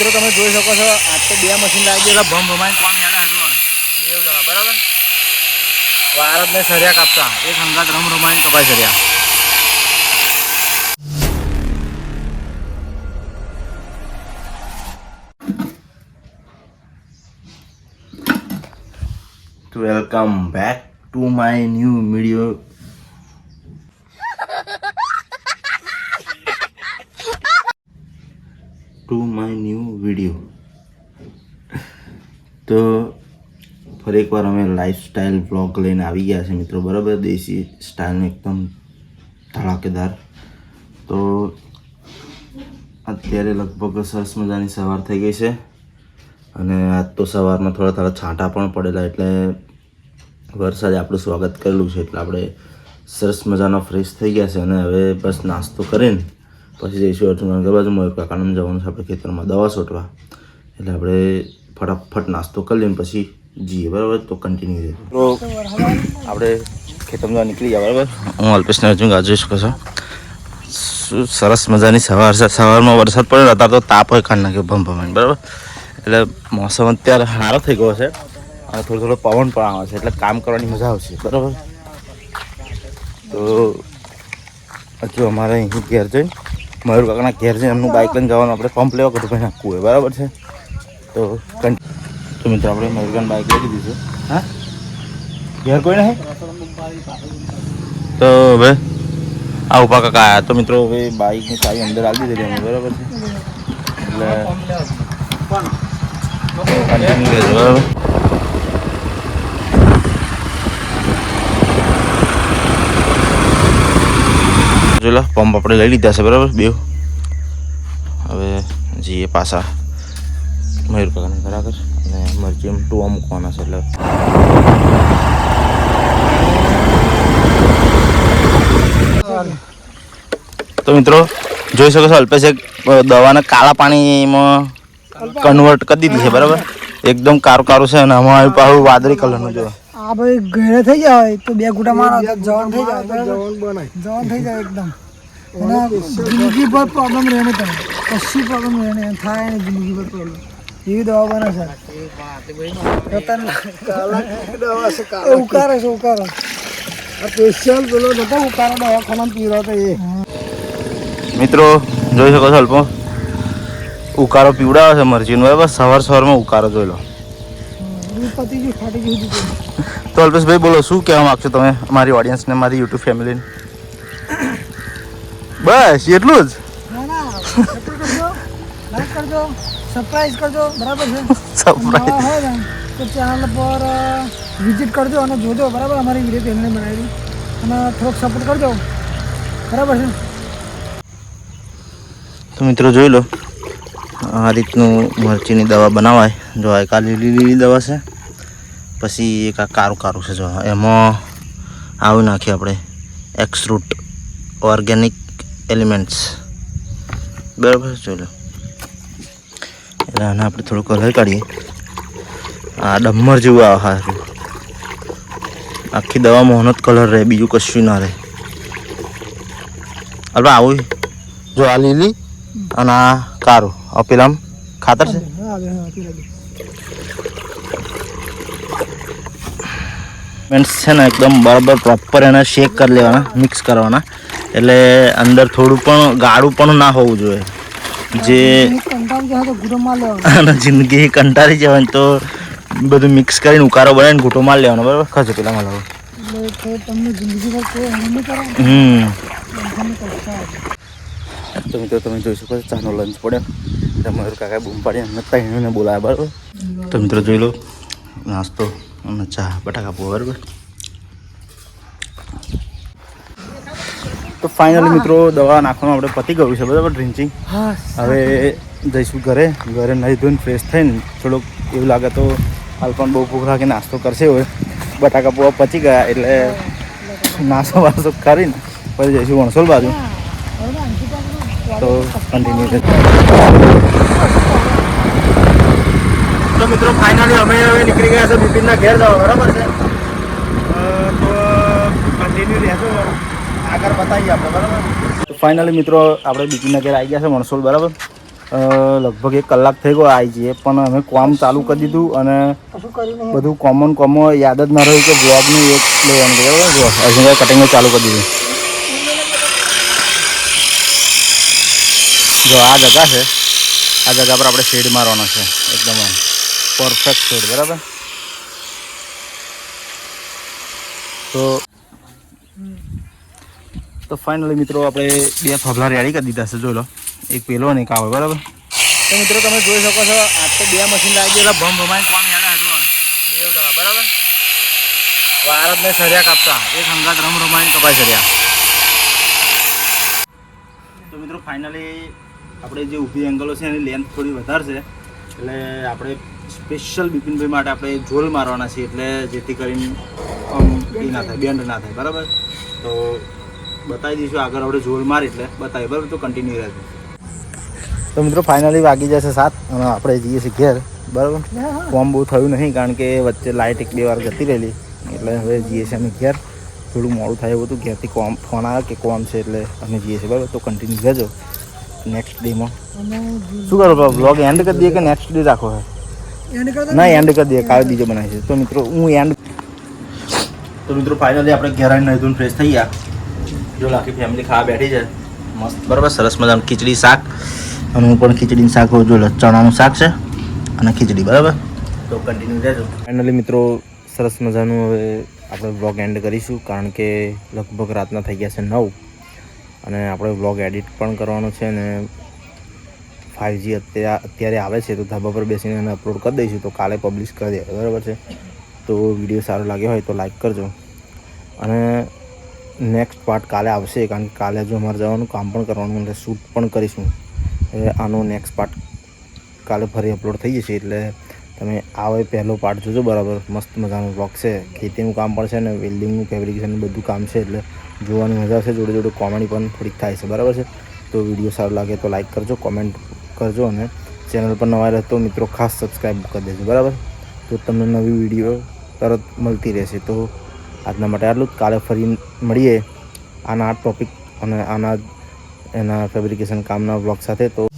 મિત્રો, તમે જોઈ શકો છો, આજ તો બે મશીન લાગી ગયા ભમ ભમાઈને કામ યાદ હજુ બરાબર? ભારતને સરિયા કાપતા. એક હંગાત રમ રમાઈને કપાઈ સર્યા welcome back to my new video. To my new video તો ફરી એકવાર અમે લાઈફસ્ટાઈલ બ્લોગ લઈને આવી ગયા છે મિત્રો, બરાબર? દેશી સ્ટાઇલનું એકદમ ધડાકેદાર. તો અત્યારે લગભગ સરસ મજાની સવાર થઈ ગઈ છે અને આજ તો સવારમાં થોડા થોડા છાંટા પણ પડેલા, એટલે વરસાદે આપણું સ્વાગત કરેલું છે, એટલે આપણે સરસ મજાનો ફ્રેશ થઈ ગયા છે અને હવે બસ નાસ્તો કરીને પછી જઈશું અર્જુન બાજુમાં કાકાને જવાનું છે આપણે ખેતરમાં દવા છોટવા. એટલે આપણે ફટાફટ નાસ્તો કરી લઈને પછી જઈએ બરાબર? તો કન્ટિન્યુ રહે તો આપણે ખેતરમાં નીકળી ગયા બરાબર? હું અલ્પેશને અર્જુન ગાજુ શકો છો. શું સરસ મજાની સવાર છે. સવારમાં વરસાદ પડ્યો અત્યારે તો તાપ હોય કાઢ નાખ્યો ભમ ભમાઈને બરાબર? એટલે મોસમ અત્યારે સારો થઈ ગયો છે. અને થોડો થોડો પવન પણ આવે છે એટલે કામ કરવાની મજા આવશે બરાબર? તો હજુ અમારે અહીં ઘેર જઈને મયુર કાકાના ઘેર છે એમનું બાઇક લઈને જવાનું આપણે પંપ લેવા કરતું ભાઈ નાખવું હોય બરાબર છે? તો તો મિત્રો આપણે મયુરકાન બાઇક લઈ લીધું છે. હા? ઘેર કોઈ નહીં? તો હવે આ ઉપા કાકા આવ્યા તો મિત્રો હવે બાઇકની ચાવી અંદર આવી દીધી અમે બરાબર છે? એટલે બરાબર? જો લો પંપ આપણે લઈ લીધા છે, બરાબર? બે હવે જઈએ પાછા મયુર કાકાને ઘર આગળ અને મરચી એમ ટુ મૂકવાના છે, એટલે તો મિત્રો, જોઈ શકો છો, અલ્પેશ એક દવાને કાળા પાણીમાં કન્વર્ટ કરી દીધી છે, બરાબર? એકદમ કારું કારું છે અને આમાં આવ્યું પાછું વાદળી કલરનું જો આ ભાઈ ઘરે થઈ જાય તો બે ગુટા મારો જવાન થઈ જાય બરાબર? જવાન થઈ જાય એકદમ. અને જિંદગી પર પ્રોબ્લેમ રહે ને તમે કશું પ્રોબ્લેમ રહે ને થાય ને જિંદગી પર પ્રોબ્લેમ એવી દવા બને છે. ઉકારે છે ઉકારો. સ્પેશિયલ પેલો નતો ઉકારો દવાખાના પીરો તો એ. મિત્રો જોઈ શકો છો અલ્પો? ઉકારો પીવડાવે છે મરજીનો બસ સવાર સવારમાં ઉકારો જોઈ લો. તો અલ્પેશભાઈ બોલો, શું કહેવા માગશો તમે અમારી ઓડિયન્સને મારી યુટ્યુબ ફેમિલીને બસ, એટલું જ? સરપ્રાઈઝ કરજો બરાબર છે સરપ્રાઈઝ તો પર વિઝિટ કરજો અને જોજો બરાબર અમારી વીડિયો ફેમિલી થોડોક સપોર્ટ કરજો બરાબર છે તો મિત્રો જોઈ લો, આ રીતનું મરચીની દવા બનાવાય. જો આ એક લીલી લીલી દવા છે. પછી એક આ કારું કારું છે જો એમાં આવું નાખીએ આપણે એક્સ રૂટ ઓર્ગેનિક એલિમેન્ટ્સ બરાબર જોઈ લો એટલે આને આપણે થોડું કલર કાઢીએ આ ડમ્મર જેવું આવે સારું આખી દવા હોનો જ કલર રહે બીજું કશું ના રહે અરે આવું જો આ લીલી અને આ કારું આ પેલા ખાતર છે મીન્સ છે ને, એકદમ બરાબર પ્રોપર એને શેક કરી લેવાના મિક્સ કરવાના. એટલે અંદર થોડું પણ ગાળું પણ ના હોવું જોઈએ. જે માર જિંદગી કંટાળી જવાય તો બધું મિક્સ કરીને ઉકારો બનાવીને ઘૂંટો મારી લેવાનો, બરાબર? ખર્ચો પેલા માં લાવો એટલે તો તમને જિંદગી ભર કોઈ હેરાન નહીં કરો હમ. તો તમે જોઈ શકો છો, ચાનો લંચ પડ્યો. તમારું કાકા બૂમ પાડી અમને ત્રણેયને બોલાવ્યા, બરાબર? તો મિત્રો જોઈ લો, નાસ્તો અને ચા, બટાકા પૂવા, બરાબર? તો ફાઇનલી મિત્રો દવા નાખવાનું આપણે પતી ગયું છે, બરાબર ડ્રિન્ચિંગ હવે જઈશું ઘરે ઘરે નહીં ધોઈને ફ્રેશ થઈને થોડુંક એવું લાગે તો હાલ પણ બહુ ભૂખ લાગે, નાસ્તો કરશે હોય બટાકા પૌવા પચી ગયા એટલે નાસ્તો વાસ્તો કરીને પછી જઈશું વણસોલ બાજુ. તો કન્ટિન્યુ તો મિત્રો ફાઇનલી અમે હવે નીકળી ગયા છે બિપિનના ઘેર જવા બરાબર છે? તો કન્ટિન્યુ રહેશો આગળ બતાવીએ આપણે બરાબર? તો ફાઇનલી મિત્રો આપણે બિપિનના ઘેર આવી ગયા છે મણસોલ બરાબર? લગભગ એક કલાક થઈ ગયો આવી જઈએ પણ અમે કોમ ચાલુ કરી દીધું અને બધું કોમન કોમો યાદ જ ના રહ્યું કે બ્લોગનું એક લેવાનું બરાબર? જો હજી કટિંગ ચાલુ કરી દીધું. જો આ જગા છે. આ જગા પર આપણે શેડ મારવાનો છે એકદમ પરફેક્ટ છોડ બરાબર? તો તો ફાઇનલી મિત્રો આપણે બે થોભલા રેડી કરી દીધા છે, જોઈ લો. એક પેલો અને એક આવે, બરાબર? તો મિત્રો તમે જોઈ શકો છો, આજ તો બે મશીન લાગી ગયેલા, ભમ ભમાઈને કોણ યાદ હતો બે જણા, બરાબર? ભારતને સર્યા કાપતા એક હંગાત રમ રમાઈને કપાઈ સર્યા. તો મિત્રો ફાઇનલી આપણે જે ઊભી એંગલો છે એની લેન્થ થોડી વધારે છે. એટલે આપણે સ્પેશિયલ બિપિનભાઈ માટે આપણે ઝોલ મારવાના છીએ, એટલે જેથી કરીને એ ના થાય બેન્ડ ના થાય, બરાબર? તો બતાવી દઈશું, આગળ આપણે ઝોલ મારી એટલે બતાવી બરાબર? તો કન્ટિન્યુ રહેશે તો મિત્રો ફાઇનલી વાગી જશે સાત, અને આપણે જઈએ છીએ ઘેર, બરાબર? કોમ બહુ થયું નહીં, કારણ કે વચ્ચે લાઇટ એક બે વાર જતી રહેલી, એટલે હવે જઈએ છીએ અમે ઘેર. થોડું મોડું થાય એવું હતું, ઘેરથી કોમ, ફોન આવ્યો કે કોમ છે, એટલે અમે જઈએ છીએ, બરાબર? તો કન્ટિન્યુ રહેજો. નેક્સ્ટ ડેમાં શું કરો બ્લોગ એન્ડ કરી દઈએ કે નેક્સ્ટ ડે રાખો હે? ના. એન્ડ કરી દઈએ કાલે બીજો બનાવી છે તો મિત્રો હું એન્ડ તો મિત્રો ફાઇનલી આપણે ઘેર આવીને નહીં ફ્રેશ થઈ ગયા. જો આખી ફેમિલી ખાવા બેઠી છે. મસ્ત બરાબર સરસ મજાનું ખીચડી શાક. અને હું પણ ખીચડીનું શાક જો ચણાનું શાક છે અને ખીચડી બરાબર? તો કન્ટિન્યુ રહેજો. ફાઇનલી મિત્રો સરસ મજાનું હવે આપણે બ્લોગ એન્ડ કરીશું કારણ કે લગભગ રાતના થઈ ગયા છે નવ. અને આપણે બ્લોગ એડિટ પણ કરવાનો છે અને ફાઇવજી અત્યારે અત્યારે આવે છે, તો ધાબા પર બેસીને એને અપલોડ કરી દઈશું, તો કાલે પબ્લિશ કરી દે, બરાબર છે? તો વીડિયો સારો લાગ્યો હોય તો લાઈક કરજો. અને નેક્સ્ટ પાર્ટ કાલે આવશે, કારણ કે કાલે જો અમારે જવાનું, કામ પણ કરવાનું એટલે શૂટ પણ કરીશું. આનો નેક્સ્ટ પાર્ટ કાલે ફરી અપલોડ થઈ જશે, એટલે તમે આવો પહેલો પાર્ટ જોજો બરાબર. મસ્ત મજાનો બ્લોગ છે. ખેતીનું કામ પણ છે ને વેલ્ડિંગનું ફેબ્રિકેશનનું બધું કામ છે, એટલે જોવાની મજા છે જોડે જોડે કોમેડી પણ થોડીક થાય છે, બરાબર છે? તો વીડિયો સારો લાગે તો લાઈક કરજો કોમેન્ટ કરજો અને ચેનલ પર નવા રહે તો મિત્રો, ખાસ સબસ્ક્રાઈબ કરી દેજો, બરાબર? તો તમને નવી વીડિયો તરત મળતી રહેશે. તો આજના માટે આટલું જ. કાલે ફરી મળીએ આના આ ટોપિક અને આના, એના ફેબ્રિકેશન કામના બ્લોગ સાથે. તો